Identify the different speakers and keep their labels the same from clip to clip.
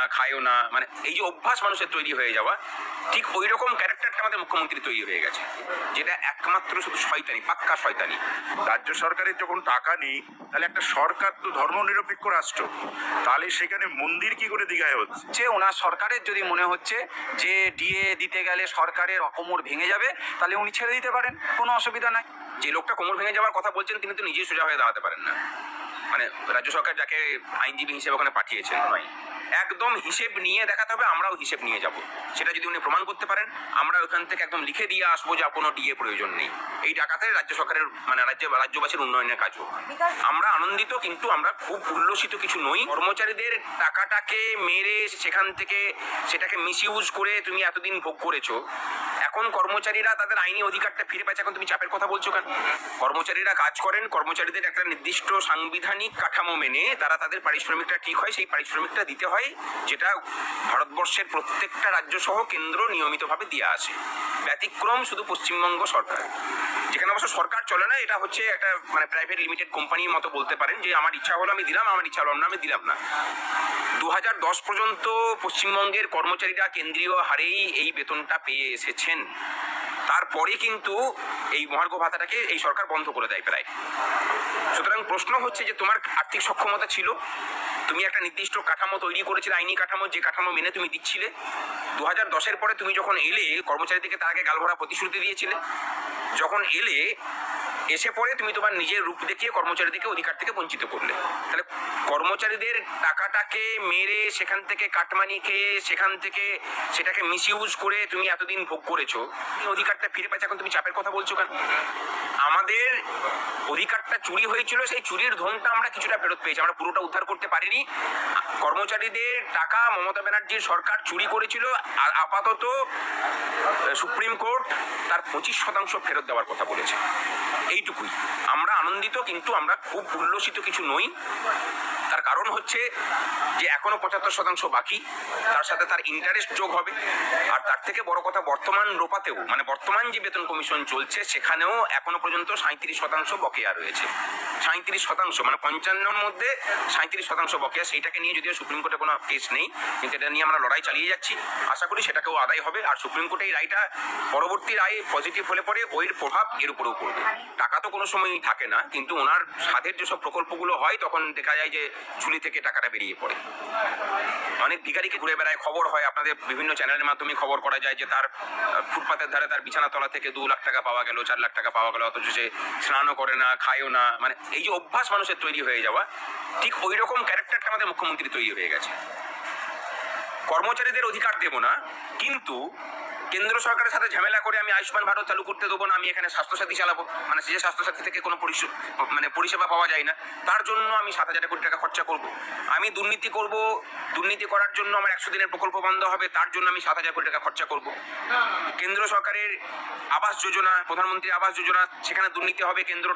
Speaker 1: না খায়ও না। মানে এই যে অভ্যাস মানুষের তৈরি হয়ে যাওয়া ঠিক ওই রকম ক্যারেক্টারটা আমাদের মুখ্যমন্ত্রী তৈরি হয়ে গেছে যেটা একমাত্র শুধু শয়তানি পাক্কা শয়তানি।
Speaker 2: রাজ্য সরকারের যখন টাকা নেই তাহলে একটা সরকার তো ধর্মনিরপেক্ষ রাষ্ট্র তাহলে সেখানে মন্দির কি করে দীঘায় হচ্ছে?
Speaker 3: যে ওনার সরকারের যদি মনে হচ্ছে যে ডিএ দিতে গেলে সরকারের অকমর ভেঙে যাবে তাহলে উনি ছেড়ে দিতে পারেন কোনো অসুবিধা নাই।
Speaker 1: যে লোকটা কোমর ভেঙে যাওয়ার কথা বলছেন তিনি তো নিজেই সোজা হয়ে দাঁড়াতে পারেন না। মানে রাজ্য সরকার যাকে আইনজীবী হিসেবে ওখানে পাঠিয়েছেন নয়। একদম হিসেব নিয়ে দেখাতে হবে আমরাও হিসেব নিয়ে যাব। সেটা যদি উনি প্রমাণ করতে পারেন আমরা ওখান থেকে একদম লিখে দিয়ে আসব যা কোনো ডিএ প্রয়োজন নেই। এই টাকাতে রাজ্য সরকারের মানে রাজ্য রাজ্যবাসীর উন্নয়নের কাজ হোক। আমরা আনন্দিত কিন্তু আমরা খুব উল্লসিত কিছু নই। কর্মচারীদের টাকাটাকে মেরে সেখান থেকে সেটাকে মিস করে তুমি এতদিন ভোগ করেছ। এখন কর্মচারীরা তাদের আইনি অধিকারটা ফিরে পাচ্ছে। এখন তুমি চাপের কথা বলছো কেন? কর্মচারীরা কাজ করেন, কর্মচারীদের একটা নির্দিষ্ট সাংবিধানিক কাঠামো মেনে তারা তাদের পারিশ্রমিকটা ঠিক হয়, সেই পারিশ্রমিকটা দিতে হয়, যেটা ভারতবর্ষের প্রত্যেকটা রাজ্য সহ কেন্দ্র নিয়মিতভাবে দিয়ে আসে। ব্যতিক্রম শুধু পশ্চিমবঙ্গ সরকার। যেখানে অবশ্য সরকার চলে না, এটা হচ্ছে একটা মানে প্রাইভেট লিমিটেড কোম্পানির মতো বলতে পারেন, যে আমার ইচ্ছা হলো আমি দিলাম, আমার ইচ্ছা হলো না, আমি দিলাম না। দু হাজার দশ পর্যন্ত পশ্চিমবঙ্গের কর্মচারীরা কেন্দ্রীয় হারেই এই বেতনটা পেয়ে এসেছেন। তারপরে কিন্তু এই মহার্ঘ ভাতাটাকে এই সরকার বন্ধ করে দেয় প্রায়। সুতরাং প্রশ্ন হচ্ছে যে তোমার আর্থিক সক্ষমতা ছিল? তুমি একটা নির্দিষ্ট কাঠামো তৈরি করেছিলে, আইনি কাঠামো, যে কাঠামো মেনে তুমি দিচ্ছিলে। দু হাজার দশের পরে তুমি যখন এলে, কর্মচারীদেরকে তার আগে গালভরা প্রতিশ্রুতি দিয়েছিলে। যখন এলে এসে পরে তুমি তোমার নিজের রূপ দেখিয়ে কর্মচারীদেরকে অধিকার থেকে বঞ্চিত করলে। তাহলে কর্মচারীদের টাকাটাকে মেরে সেখান থেকে কাটমানি খেয়ে সেখান থেকে সেটাকে মিসইউজ করে তুমি এতদিন ভোগ করেছ অধিকারটা ফিরে পাচ্ছে, এখন তুমি চাপের কথা বলছো কেন? আমাদের অধিকারটা চুরি হয়েছিল, সেই চুরির ধনটা আমরা কিছুটা ফেরত পেয়েছি। আমরা পুরোটা উদ্ধার করতে পারিনি। কর্মচারীদের টাকা মমতা ব্যানার্জির সরকার চুরি করেছিল। আর আপাতত সুপ্রিম কোর্ট তার পঁচিশ শতাংশ ফেরত দেওয়ার কথা বলেছে। এইটুকুই। আমরা আনন্দিত, কিন্তু আমরা খুব উল্লসিত কিছু নই। তার কারণ হচ্ছে যে এখনও পঁচাত্তর শতাংশ বাকি, তার সাথে তার ইন্টারেস্ট যোগ হবে। আর তার থেকে বড় কথা, বর্তমান রোপাতেও মানে বর্তমান যে বেতন কমিশন চলছে, সেখানেও এখনও পর্যন্ত সাঁত্রিশ শতাংশ বকেয়া রয়েছে। সাঁত্রিশ শতাংশ মানে পঞ্চান্নর মধ্যে সাঁত্রিশ শতাংশ বকেয়া, সেইটাকে নিয়ে যদিও সুপ্রিম কোর্টে কোনো কেস নেই, কিন্তু এটা নিয়ে আমরা লড়াই চালিয়ে যাচ্ছি। আশা করি সেটাকেও আদায় হবে, আর সুপ্রিম কোর্টে এই রায়টা পরবর্তী রায় পজিটিভ হলে পরে ওই প্রভাব এর উপরেও পড়বে। টাকা তো কোনো সময়ই থাকে না, কিন্তু ওনার সাধের যেসব প্রকল্পগুলো হয়, তখন দেখা যায় যে ঝুলি থেকে টাকাটা বেরিয়ে পড়ে। অনেক ভিখারিকে ঘুরে বেড়ায়। খবর হয়, আপনাদের বিভিন্ন চ্যানেলের মাধ্যমে খবর করা যায় যে তার ফুটপাতের ধারে তার বিছানা তলা থেকে দু লাখ টাকা পাওয়া গেল, চার লাখ টাকা পাওয়া গেল, অথচ সে স্নানও করে না, খায়ও না। মানে এই যে অভ্যাস মানুষের তৈরি হয়ে যাওয়া, ঠিক ওই রকম ক্যারেক্টারটা আমাদের মুখ্যমন্ত্রী তৈরি হয়ে গেছে। কর্মচারীদের অধিকার দেব না, কিন্তু কেন্দ্র সরকারের সাথে ঝামেলা করে আমি আয়ুষ্মান ভারত চালু করতে দেবো না, আমি এখানে স্বাস্থ্যসাথী চালাবো। মানে যে স্বাস্থ্যসাথী থেকে কোনো মানে পরিষেবা পাওয়া যায় না, তার জন্য আমি সাত হাজার কোটি টাকা খরচা করব। আমি দুর্নীতি করব, দুর্নীতি করার জন্য আমার একশো দিনের প্রকল্প বন্ধ হবে, তার জন্য আমি সাত হাজার কোটি টাকা খরচা করব। কেন্দ্র সরকারের আবাস যোজনা, প্রধানমন্ত্রী আবাস যোজনা, সেখানে দুর্নীতি হবে, কেন্দ্র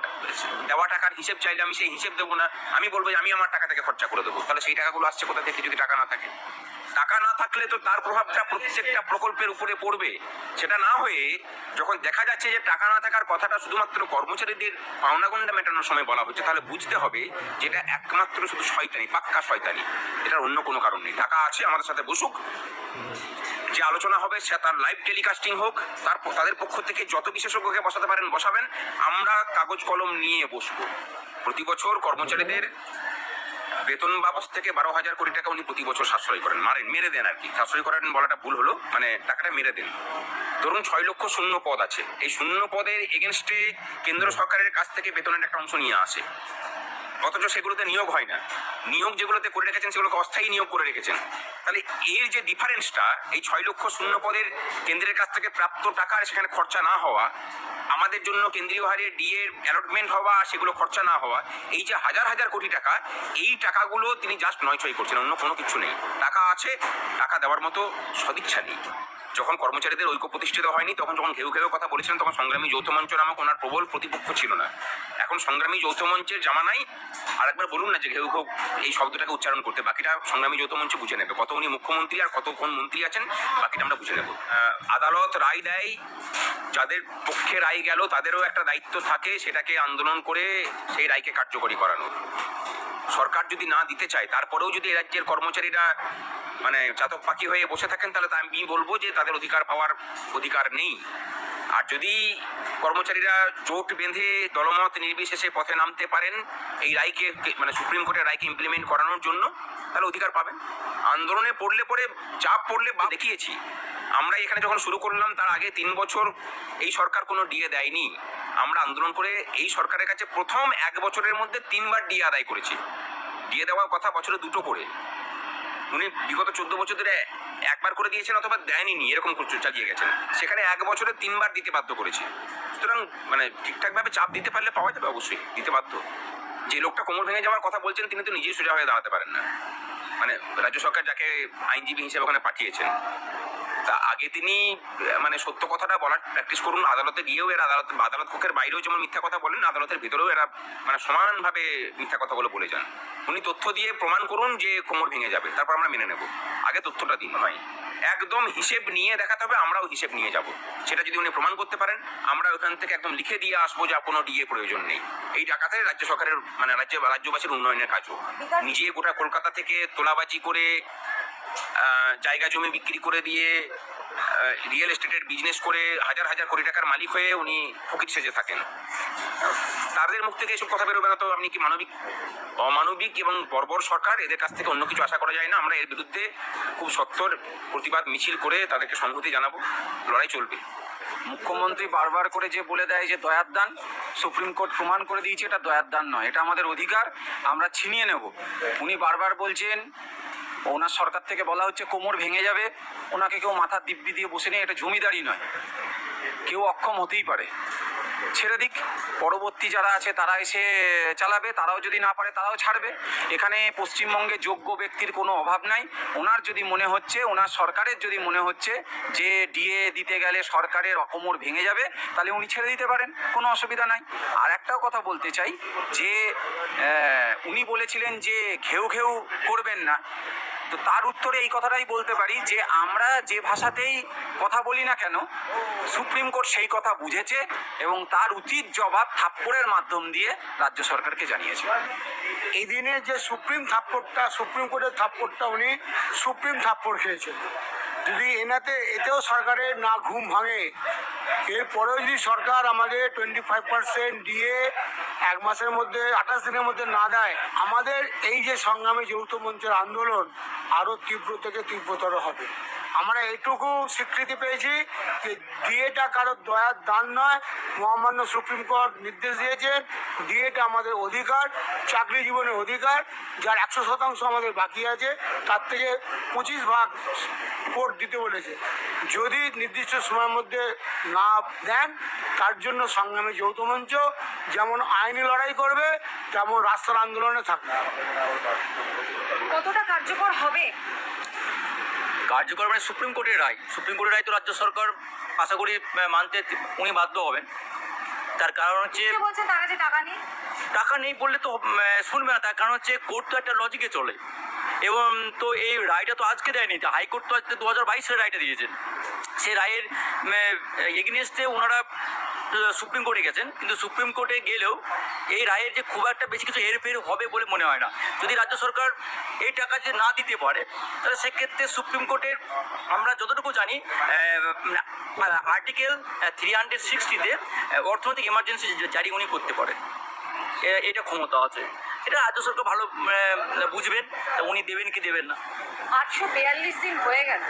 Speaker 1: দেওয়া টাকার হিসেব চাইলে আমি সেই হিসেব দেবো না। আমি বলব যে আমি আমার টাকা থেকে খরচা করে দেবো, তাহলে সেই টাকাগুলো আসছে কোথা থেকে যদি টাকা না থাকে? টাকা না থাকলে তো তার প্রভাবটা প্রত্যেকটা প্রকল্পের উপরে পড়বে। সেটা না হয়ে যখন দেখা যাচ্ছে যে টাকা না থাকার কথাটা শুধুমাত্র কর্মচারীদের পাওনাগন্ডা মেটানোর সময় বলা হচ্ছে, তাহলে বুঝতে হবে যে এটা একমাত্র শুধু শয়তানি, পাক্কা শয়তানি। এটার অন্য কোনো কারণ নেই। টাকা আছে, আমাদের সাথে বসুক। যে আলোচনা হবে, সে তার লাইভ টেলিকাস্টিং হোক, তার তাদের পক্ষ থেকে যত বিশেষজ্ঞকে বসাতে পারেন, বসাবেন। আমরা কাগজ কলম নিয়ে বসবো। প্রতি বছর কর্মচারীদের বেতন বাবস থেকে বারো হাজার কোটি টাকা উনি প্রতি বছর সাশ্রয় করেন। মারেন, মেরে দেন আর কি। সাশ্রয় করেন বলাটা ভুল হলো মানে টাকাটা মেরে দেন। ধরুন ছয় লক্ষ শূন্য পদ আছে। এই শূন্য পদের এগেনস্টে কেন্দ্র সরকারের কাছ থেকে বেতনের একটা অংশ নিয়ে আসে। অথচ সেগুলোতে নিয়োগ হয় না। নিয়োগ যেগুলোতে করে রেখেছেন, সেগুলোকে অস্থায়ী নিয়োগ করে রেখেছেন। তাহলে এর যে ডিফারেন্সটা এই ছয় লক্ষ শূন্য পদের কেন্দ্রের কাছ থেকে প্রাপ্ত টাকার সেখানে খরচা না হওয়া, আমাদের জন্য কেন্দ্রীয় হারে ডিএর অ্যালটমেন্ট হওয়া, সেগুলো খরচা না হওয়া, এই যে হাজার হাজার কোটি টাকা, এই টাকাগুলো তিনি জাস্ট নয় ছয় করছেন, অন্য কোনো কিছু নেই। টাকা আছে, টাকা দেওয়ার মতো সদিচ্ছা নেই। যখন কর্মচারীদের ঐক্য প্রতিষ্ঠিত হয়নি, তখন যখন ঘেউ ঘেউ কথা বলেছিলেন, তখন সংগ্রামী যৌথ মঞ্চ নামক ওনার প্রবল প্রতিপক্ষ ছিল না। এখন সংগ্রামী যৌথ মঞ্চের জামানাই আর একবার বলুন না যে ঘেউ ঘেউ এই শব্দটাকে উচ্চারণ করতে, বাকিটা সংগ্রামী যৌথ মঞ্চ বুঝে নেবে। কত উনি মুখ্যমন্ত্রী আর কত কোন মন্ত্রী আছেন, বাকিটা আমরা বুঝে নেব। আদালত রায় দেয়, যাদের পক্ষে রায় গেল, তাদেরও একটা দায়িত্ব থাকে সেটাকে আন্দোলন করে সেই রায়কে কার্যকরী করানো। সরকার যদি না দিতে চায়, তারপরেও যদি রাজ্যের কর্মচারীরা মানে চাতক পাখি হয়ে বসে থাকেন, তাহলে আমি বলব যে তাদের অধিকার পাওয়ার অধিকার নেই। আর যদি কর্মচারীরা জোট বেঁধে দলমত নির্বিশেষে পথে নামতে পারেন, এই রায়কে মানে সুপ্রিম কোর্টের রায়কে ইমপ্লিমেন্ট করানোর জন্য, তাহলে অধিকার পাবেন। আন্দোলনে পড়লে পরে চাপ পড়লে বা দেখিয়েছি। আমরা এখানে যখন শুরু করলাম, তার আগে তিন বছর এই সরকার কোনো ডিএ দেয়নি। আমরা আন্দোলন করে এই সরকারের কাছে প্রথম এক বছরের মধ্যে তিনবার ডিএ আদায় করেছি। ডিএ দেওয়ার কথা বছরে দুটো করে। উনি বিগত চোদ্দ বছর ধরে একবার করে দিয়েছেন অথবা দেয়নি, এরকম চালিয়ে গেছেন। সেখানে এক বছরে তিনবার দিতে বাধ্য করেছে। সুতরাং মানে ঠিকঠাকভাবে চাপ দিতে পারলে পাওয়া যাবে অবশ্যই, দিতে বাধ্য। যে লোকটা কোমর ভেঙে যাওয়ার কথা বলছেন, তিনি তো নিজেই সোজা হয়ে দাঁড়াতে পারেন না। মানে রাজ্য সরকার যাকে আইনজীবী হিসেবে ওখানে পাঠিয়েছেন। তা আগে তিনি মানে সত্য কথাটা বলার প্র্যাকটিস করুন। আদালতে গিয়েও এরা আদালত আদালত কক্ষের বাইরেও যেমন মিথ্যা কথা বলেন আদালতের ভিতরেও এরা মানে সমানভাবে মিথ্যা কথাগুলো বলে যান। উনি তথ্য দিয়ে প্রমাণ করুন যে কোমর ভেঙে যাবে তারপর আমরা মেনে নেব। আগে তথ্যটা দিন। নয়। একদম হিসেব নিয়ে দেখাতে হবে আমরাও হিসেব নিয়ে যাব। সেটা যদি উনি প্রমাণ করতে পারেন আমরা ওখান থেকে একদম লিখে দিয়ে আসব যে কোনো ডিএ প্রয়োজন নেই। এই টাকাতে রাজ্য সরকারের মানে রাজ্য রাজ্যবাসীর উন্নয়নের কাজও নিজে গোটা কলকাতা থেকে তোলাবাজি করে জায়গা জমি বিক্রি করে দিয়ে রিয়েল এস্টেটের বিজনেস করে হাজার হাজার কোটি টাকার মালিক হয়ে উনি ফকির সেজে থাকেন। তাদের মুখ থেকে এসব কথা বেরোবে না, তো আপনি কি মানবিক? অমানবিক এবং বর্বর সরকার, এদের কাছ থেকে অন্য কিছু আশা করা যায় না। আমরা এর বিরুদ্ধে খুব সত্তর প্রতিবাদ মিছিল করে তাদেরকে সংহতি জানাব। লড়াই চলবে।
Speaker 3: মুখ্যমন্ত্রী বারবার করে যে বলে দেয় যে দয়ার দান, সুপ্রিম কোর্ট প্রমাণ করে দিয়েছে এটা দয়ার দান নয়, এটা আমাদের অধিকার, আমরা ছিনিয়ে নেব। উনি বারবার বলছেন ওনার সরকার থেকে বলা হচ্ছে কোমর ভেঙে যাবে, ওনাকে কেউ মাথার দিব্যি দিয়ে বসে নেই এটা জমিদারি নয়। কেউ অক্ষম হতেই পারে। ছেড়ে দিক। পরবর্তী যারা আছে, তারা এসে চালাবে, তারাও যদি না পারে, তারাও ছাড়বে। এখানে পশ্চিমবঙ্গে যোগ্য ব্যক্তির কোনো অভাব নাই। ওনার যদি মনে হচ্ছে, ওনার সরকারের যদি মনে হচ্ছে যে ডিএ দিতে গেলে সরকারের অকমর ভেঙে যাবে, তাহলে উনি ছেড়ে দিতে পারেন, কোনো অসুবিধা নাই। আর একটাও কথা বলতে চাই যে উনি বলেছিলেন যে, ঘেউ ঘেউ করবেন না। তো তার উত্তরে এই কথাটাই বলতে পারি যে আমরা যে ভাষাতেই কথা বলি না কেন, সুপ্রিম কোর্ট সেই কথা বুঝেছে এবং তার উচিত জবাব থাপ্পড়ের মাধ্যম দিয়ে রাজ্য সরকারকে জানিয়েছে।
Speaker 4: এই দিনে যে সুপ্রিম থাপ্পড়টা, সুপ্রিম কোর্টের থাপ্পড়টা উনি সুপ্রিম থাপ্পড় খেয়েছেন। যদি এনাতে, এতেও সরকারের না ঘুম ভাঙে, এরপরেও যদি সরকার আমাদের টোয়েন্টি ফাইভ পার্সেন্ট দিয়ে এক মাসের মধ্যে, আঠাশ দিনের মধ্যে না দেয়, আমাদের এই যে সংগ্রামে যৌথ মঞ্চের আন্দোলন আরও তীব্র থেকে তীব্রতর হবে। আমরা এইটুকু স্বীকৃতি পেয়েছি যে ডিএটা কারোর দয়ার দান নয়। মহামান্য সুপ্রিম কোর্ট নির্দেশ দিয়েছেন ডিএটা আমাদের অধিকার, চাকরি জীবনের অধিকার, যার একশো শতাংশ আমাদের বাকি আছে, তার থেকে পঁচিশ ভাগ কোর্ট দিতে বলেছে। যদি নির্দিষ্ট সময়ের মধ্যে না দেন, তার জন্য সংগ্রামী যৌথ মঞ্চ যেমন আইনি লড়াই করবে, তেমন রাস্তার আন্দোলনে থাকবে।
Speaker 5: কতটা কার্যকর হবে?
Speaker 6: কার্যকর মানে সুপ্রিম কোর্টের রায়। সুপ্রিম কোর্টের রায় তো রাজ্য সরকার আশা করি মানতে উনি বাধ্য হবেন। তার কারণ হচ্ছে
Speaker 5: টাকা নেই?
Speaker 6: বললে তো শুনবে না। তার কারণ হচ্ছে কোর্ট তো একটা লজিকে চলে। এবং তো এই রায়টা তো আজকে দেয়নি। হাইকোর্ট তো আজকে দু হাজার বাইশের রায়টা দিয়েছেন। সেই রায়ের এগেনিস্টে ওনারা সুপ্রিম কোর্টে গেছেন, কিন্তু সুপ্রিম কোর্টে গেলেও এই রায়ের যে খুব একটা বেশি কিছু হেরফের হবে বলে মনে হয় না। যদি রাজ্য সরকার এই টাকা যদি না দিতে পারে, তাহলে সেক্ষেত্রে সুপ্রিম কোর্টের আমরা যতটুকু জানি আর্টিকেল থ্রি হান্ড্রেড সিক্সটিতে অর্থনৈতিক এমার্জেন্সি জারি উনি করতে পারেন। এ- এটা ক্ষমতা আছে। এটা রাজ্য সরকার ভালো বুঝবেন উনি দেবেন কি দেবেন না।
Speaker 5: আটশো বিয়াল্লিশ দিন হয়ে গেল।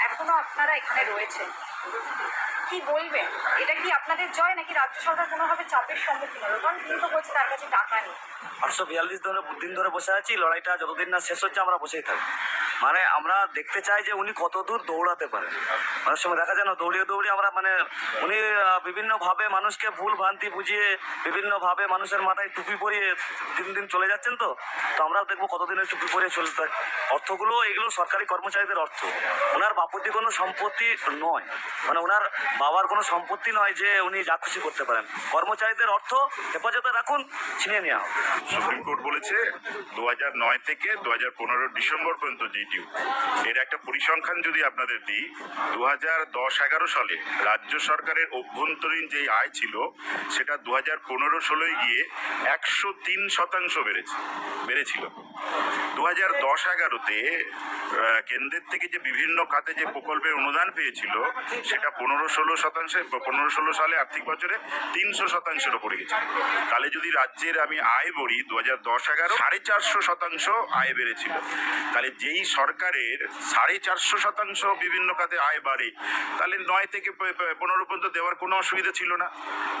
Speaker 5: এখনও আপনারা এখানে রয়েছেন। কি বলবেন? এটা কি আপনাদের জয় নাকি রাজ্য সরকার কোনোভাবে চাপের সম্মুখীন হলো কারণ তিনি তো বলছে তার কাছে টাকা নেই।
Speaker 7: আটশো বিয়াল্লিশ ধরে দিন ধরে বসে আছি, লড়াইটা যতদিন না শেষ হচ্ছে আমরা বসেই থাকি মানে আমরা দেখতে চাই যে উনি কত দূর দৌড়াতে পারেন। অনেক সময় দেখা যায় না, দৌড়িয়ে দৌড়িয়ে আমরা মানে উনি বিভিন্নভাবে মানুষকে ভুল ভ্রান্তি বুঝিয়ে বিভিন্নভাবে মানুষের মাথায় টুপি পরিয়ে দিন দিন চলে যাচ্ছেন তো। তো আমরাও দেখব কতদিনের টুপি পরিয়ে চলে চলতে অর্থগুলো, এগুলো সরকারি কর্মচারীদের অর্থ। ওনার বাপতি কোনো সম্পত্তি নয়। মানে ওনার বাবার কোনো সম্পত্তি নয় যে উনি যা খুশি করতে পারেন। কর্মচারীদের অর্থ হেফাজতে রাখুন, ছিনিয়ে নেওয়া।
Speaker 2: সুপ্রিম কোর্ট বলেছে, দু নয় থেকে দু পনেরো ডিসেম্বর পর্যন্ত যে ম্যাগনিটিউড এর একটা পরিসংখ্যান যদি আপনাদের দিই দু হাজার দশ এগারো সালে রাজ্য সরকারের অভ্যন্তরীণ যে আয় ছিল, সেটা দু হাজার পনেরো ষোলোয় গিয়ে একশো তিন শতাংশ বেড়েছে বেড়েছিল। দু হাজার দশ এগারোতে কেন্দ্রের থেকে যে বিভিন্ন খাতে যে প্রকল্পের অনুদান পেয়েছিল, সেটা পনেরো ষোলো শতাংশে পনেরো ষোলো সালে আর্থিক বছরে তিনশো শতাংশের ওপরে গেছে। তাহলে যদি রাজ্যের আমি আয় বলি দু হাজার দশ এগারো সাড়ে চারশো শতাংশ আয় বেড়েছিল। তাহলে যেই সরকারের সাড়ে চারশো শতাংশ বিভিন্ন খাতে আয় বাড়ে, তাহলে নয় থেকে পনেরো পর্যন্ত দেওয়ার কোনো অসুবিধা ছিল না।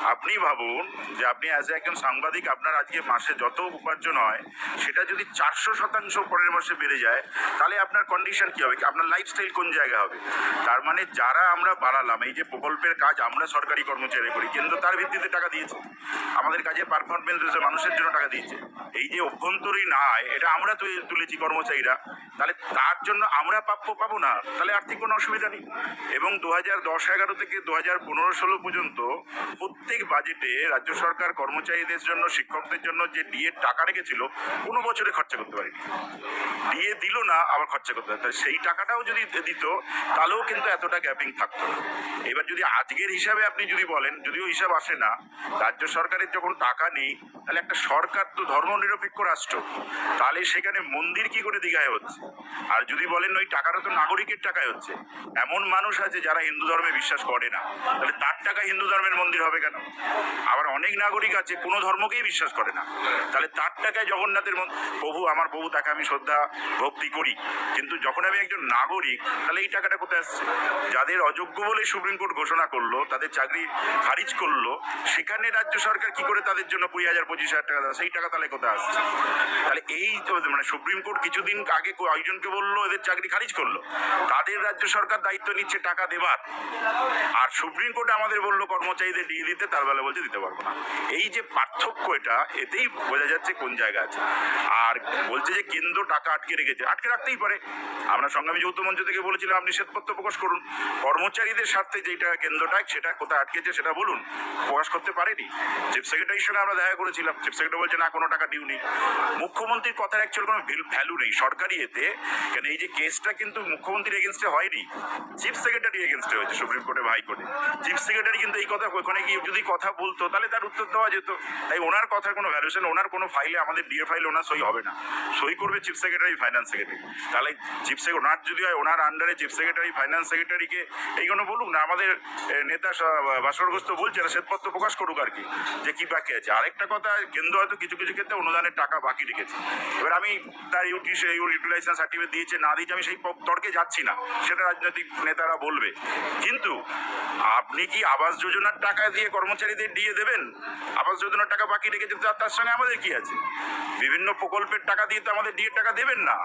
Speaker 2: আপনি ভাবুন যে আপনি অ্যাজ একজন সাংবাদিক, আপনার আজকে মাসে যত উপার্জন হয়, সেটা যদি চারশো শতাংশ পরের মাসে বেড়ে যায়, তাহলে আপনার কন্ডিশন কি হবে? আপনার লাইফস্টাইল কোন জায়গা হবে? তার মানে যারা আমরা বাড়ালাম, এই যে প্রকল্পের কাজ আমরা সরকারি কর্মচারী করি, কেন্দ্র তার ভিত্তিতে টাকা দিয়েছে। আমাদের কাজে পারফরমেন্স রয়েছে মানুষের জন্য টাকা দিয়েছে। এই যে অভ্যন্তরীণ আয়, এটা আমরা তুলে- তুলেছি কর্মচারীরা, তাহলে তার জন্য আমরা প্রাপ্য পাবো না। তাহলে আর্থিক কোনো অসুবিধা নেই। এবং দু হাজার দশ এগারো থেকে দু হাজার পনেরো ষোলো পর্যন্ত প্রত্যেক বাজেটে রাজ্য সরকার কর্মচারীদের জন্য, শিক্ষকদের জন্য যে ডিএর টাকা রেখেছিল, কোনো বছরে খরচা করতে পারেনি। দিয়ে দিল না, আবার খরচা করতে তাহলে সেই টাকাটাও যদি দিত, তাহলেও কিন্তু এতটা গ্যাপিং থাকতো এবার যদি আজকের হিসাবে আপনি যদি বলেন, যদিও হিসাব আসে না, রাজ্য সরকারের যখন টাকা নেই, তাহলে একটা সরকার তো ধর্মনিরপেক্ষ রাষ্ট্র। তাহলে সেখানে মন্দির কি করে দীঘায় হচ্ছে? আর যদি বলেন ওই টাকাটা তো নাগরিকের টাকায় হচ্ছে, এমন মানুষ আছে যারা হিন্দু ধর্মে বিশ্বাস করে না। তাহলে তার টাকা হিন্দু ধর্মের মন্দির হবে কেন? আবার অনেক নাগরিক আছে, কোনো ধর্মকেই বিশ্বাস করে না। তাহলে তার টাকায় জগন্নাথের প্রভু, আমার প্রভু, তাকে আমি শ্রদ্ধা, ভক্তি করি। কিন্তু যখন আমি একজন নাগরিক, তাহলে এই টাকাটা কোথায় আসছে? যাদের অযোগ্য বলে সুপ্রিম কোর্ট ঘোষণা করল, তাদের চাকরি খারিজ করল, সেখানে রাজ্য সরকার কি করে তাদের জন্য কুড়ি হাজার, পঁচিশ হাজার টাকা? সেই টাকা তাহলে কোথায় আসছে? তাহলে এই মানে সুপ্রিম কোর্ট কিছুদিন আগে কয়েকজনকে বলল, এদের চাকরি খারিজ করল। তাদের রাজ্য সরকার দায়িত্ব নিচ্ছে টাকা দেবার। আর সুপ্রিম কোর্ট আমাদের বলল, কর্মচারীদের দিয়ে দিতে। তার বেলা বলছে, দিতে পারব না। এই যে পার্থক্য এটা, এতেই বোঝা যাচ্ছে কোন জায়গা আছে। আর বলছে যে কেন্দ্র টাকা আটকে রেখেছে। আটকে রাখতেই পারে। আমরা সংগ্রামী যৌথ মঞ্চ থেকে বলেছিলাম, আপনি শ্বেতপত্র প্রকাশ করুন। কর্মচারীদের স্বার্থে যেটা কেন্দ্রটা, সেটা কোথায় আটকেছে সেটা বলুন। প্রকাশ করতে পারেনি। চিফ সেক্রেটারির সঙ্গে আমরা দেখা করেছিলাম। চিফ সেক্রেটারি বলছে, না, কোনো টাকা ডিউ নেই। মুখ্যমন্ত্রীর কথার অ্যাকচুয়াল কোনো ভ্যালু নেই। সরকারি এতে কেন এই যে কেসটা কিন্তু মুখ্যমন্ত্রীর এগেনস্টে হয়নি চিফ সেক্রেটারি এগেনস্টে হয়েছে সুপ্রিম কোর্টে হাইকোর্টে চিফ সেক্রেটারি কিন্তু এই কথা ওখানে গিয়ে যদি কথা বলতো, তাহলে তার উত্তর দেওয়া যেত। তাই ওনার কথার কোনো ভ্যালুয়েশন ওনার কোনো ফাইলে আমাদের ডিএ ফাইলে ওনার সই হবে না। সই করবে চিফ সেক্রেটারি ফাইন্যান্স সেক্রেটারি তাহলে চিফ সেক্রেটারি ওনার যদি হয়, ওনার আন্ডারে চিফ সেক্রেটারি ফাইন্যান্স সেক্রেটারিকে এইগুলো বলুক না, আমাদের নেতা বাসরগ্রস্ত বলছে না, শ্বেতপত্র প্রকাশ করুক আর কি, যে কি বাকি আছে। আরেকটা কথা, কেন্দ্র হয়তো কিছু কিছু ক্ষেত্রে অনুদানের টাকা বাকি রেখেছে। এবার আমি তার ইউটিস ইউটিলাইজেশন সার্টিফিকেট দিয়েছে, না দিয়েছে, আমি সেই তর্কে যাচ্ছি না, সেটা রাজনৈতিক নেতারা বলবে। কিন্তু আপনি কি আবাস যোজনার টাকা দিয়ে কর্মচারীদের দিয়ে দেবেন? আবাস যোজনার টাকা বাকি রেখেছে তার- তার সঙ্গে আমাদের কি আছে? বিভিন্ন প্রকল্পের টাকা দিয়ে তো আমাদের ডিএর টাকা দেবেন না।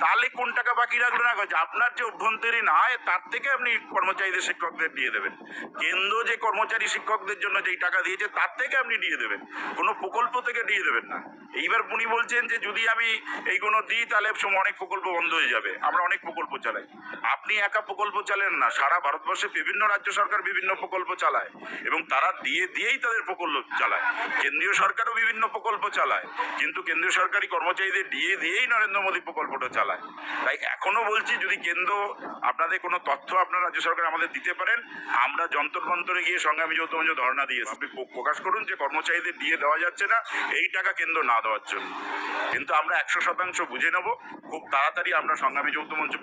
Speaker 2: তাহলে কোন টাকা বাকি রাখল না? আপনার যে অভ্যন্তরীণ আয়, তার থেকে আপনি কর্মচারীদের শিক্ষকদের দিয়ে দেবেন। কেন্দ্র যে কর্মচারী শিক্ষকদের জন্য যেই টাকা দিয়েছে, তার থেকে আপনি দিয়ে দেবেন। কোনো প্রকল্প থেকে দিয়ে দেবেন না। এইবার উনি বলছেন যে, যদি আমি এইগুলো দিই, তাহলে অনেক প্রকল্প বন্ধ হয়ে যাবে। আমরা অনেক প্রকল্প চালাই। আপনি একা প্রকল্প চালেন না, সারা ভারতবর্ষে বিভিন্ন রাজ্য সরকার বিভিন্ন প্রকল্প চালায় এবং তারা দিয়ে দিয়েই তাদের প্রকল্প চালায়। কেন্দ্রীয় সরকারও বিভিন্ন প্রকল্প চালায়, কিন্তু কেন্দ্রীয় সরকারি কর্মচারীদের দিয়ে দিয়েই নরেন্দ্র মোদী প্রকল্পটা চালায়। তাই এখনও বলছি, যদি কেন্দ্র, আপনাদের কোনো তথ্য আপনার রাজ্য সরকার আমাদের দিতে পারেন, আমরা যন্ত্র মন্ত্রে গিয়ে সংগ্রামী যৌথ মঞ্চ ধর্ণা দিয়ে আপনি প্রকাশ করুন যে কর্মচারীদের দিয়ে দেওয়া যাচ্ছে না, এই টাকা কেন্দ্র না দেওয়ার জন্য। কিন্তু আমরা একশো শতাংশ বুঝে নেব, খুব তাড়াতাড়ি আমরা সংগ্রামী যৌথ মঞ্চ